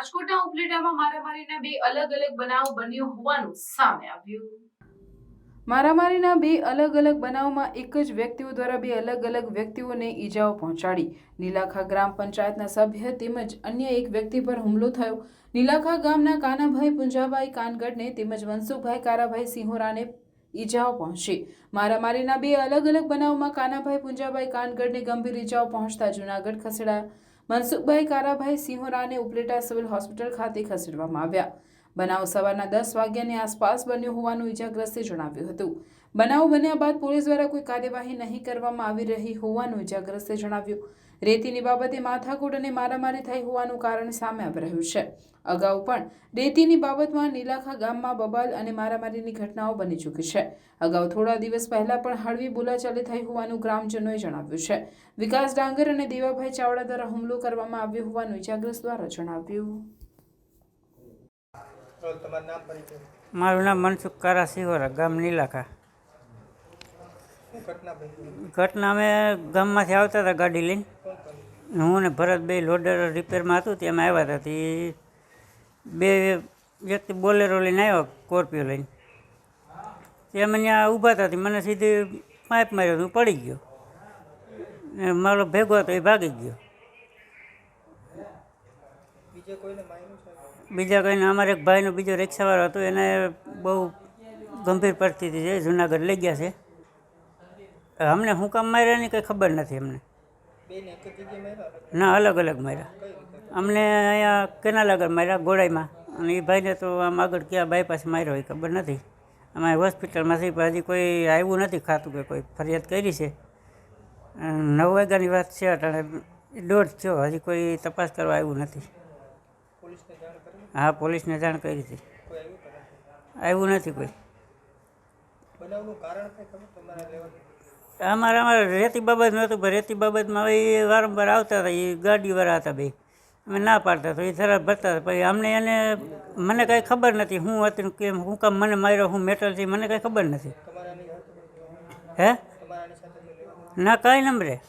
રાજકોટના ઉપલેટામાં મારામારીના બે અલગ અલગ બનાવ બન્યો હોવાનું સામે આવ્યું. મારામારીના બે અલગ અલગ બનાવમાં એક જ વ્યક્તિઓ દ્વારા બે અલગ અલગ વ્યક્તિઓને ઈજાઓ પહોંચાડી. નીલાખા ગ્રામ પંચાયતના સભ્ય તેમજ અન્ય એક વ્યક્તિ પર હુમલો થયો. નીલાખા ગામના કાનાભાઈ પુંજાભાઈ કાનગડને તેમજ મનસુખભાઈ કારાભાઈ સિંહોરાને ઈજાઓ પહોંચી. મારામારીના બે અલગ અલગ બનાવમાં કાનાભાઈ પુંજાભાઈ કાનગડને ગંભીર ઈજાઓ પહોંચતા જૂનાગઢ ખસેડાયા. મનસુખભાઈ કારાભાઈ સિંહોરાને ઉપલેટા સિવિલ હોસ્પિટલ ખાતે ખસેડવામાં આવ્યા. બનાવ સવારના દસ વાગ્યાની આસપાસ બન્યો હોવાનું ઈજાગ્રસ્તે જણાવ્યું હતું. બનાવ બન્યા બાદ પોલીસ દ્વારા કોઈ કાર્યવાહી નહીં કરવામાં આવી રહી હોવાનું ઇજાગ્રસ્તે જણાવ્યું. રેતીની બાબતે માથાકૂટ અને મારામારી થઈ હોવાનું કારણ સામે આવી રહ્યું છે. અગાઉ પણ રેતીની બાબતમાં નીલાખા ગામમાં બબાલ અને મારામારીની ઘટનાઓ બની ચૂકી છે. અગાઉ થોડા દિવસ પહેલા પણ હળવી બોલાચાલી થઈ હોવાનું ગ્રામજનોએ જણાવ્યું છે. વિકાસ ડાંગર અને દેવાભાઈ ચાવડા દ્વારા હુમલો કરવામાં આવ્યો હોવાનું ઇજાગ્રસ્ત દ્વારા જણાવ્યું. મારું નામ મનસુખ કારા સિહોરા ગામ નીલાખા. ઘટના અમે ગામમાંથી આવતા હતા ગાડી લઈને. હું ને ભરત બે લોડર રિપેરમાં હતું તેમાં આવ્યા હતા. તે બે વ્યક્તિ બોલેરો લઈને આવ્યા સ્કોર્પિયો લઈને. તે અમે ત્યાં ઊભા હતા મને સીધી પાઇપ માર્યો હતું હું પડી ગયો. ને મારો ભેગો હતો એ ભાગી ગયો. બીજા કંઈને અમારે એક ભાઈનો બીજો રિક્ષાવાળો હતો એને બહુ ગંભીર પરિસ્થિતિ છે જુનાગઢ લઈ ગયા છે. અમને શું કામ માર્યા ની કંઈ ખબર નથી અમને. ના, અલગ અલગ માર્યા. અમને અહીંયા કેનાલ આગળ માર્યા, ગોળાઈમાં. અને એ ભાઈને તો આમ આગળ ક્યાં બાયપાસ માર્યો હોય ખબર નથી. અમારે હોસ્પિટલમાંથી હજી કોઈ આવ્યું નથી ખાતું કે કોઈ ફરિયાદ કરી છે. નવ વાગ્યાની વાત છે, અટાણે દોઢ થયો. હજી કોઈ તપાસ કરવા આવ્યું નથી. હા, પોલીસને જાણ કરી હતી. આવ્યું નથી કોઈ. અમારે અમારે રેતી બાબત નહોતું, પણ રેતી બાબતમાં હવે એ વારંવાર આવતા હતા, એ ગાડીવાળા હતા ભાઈ અમે ના પાડતા તો એ થરા ભરતા હતા. પછી અમને એને, મને કાંઈ ખબર નથી હું હતી કેમ, હું કામ મને માર્યો, હું મેટલ છે મને કાંઈ ખબર નથી. હે? ના, કાંઈ નંબરે.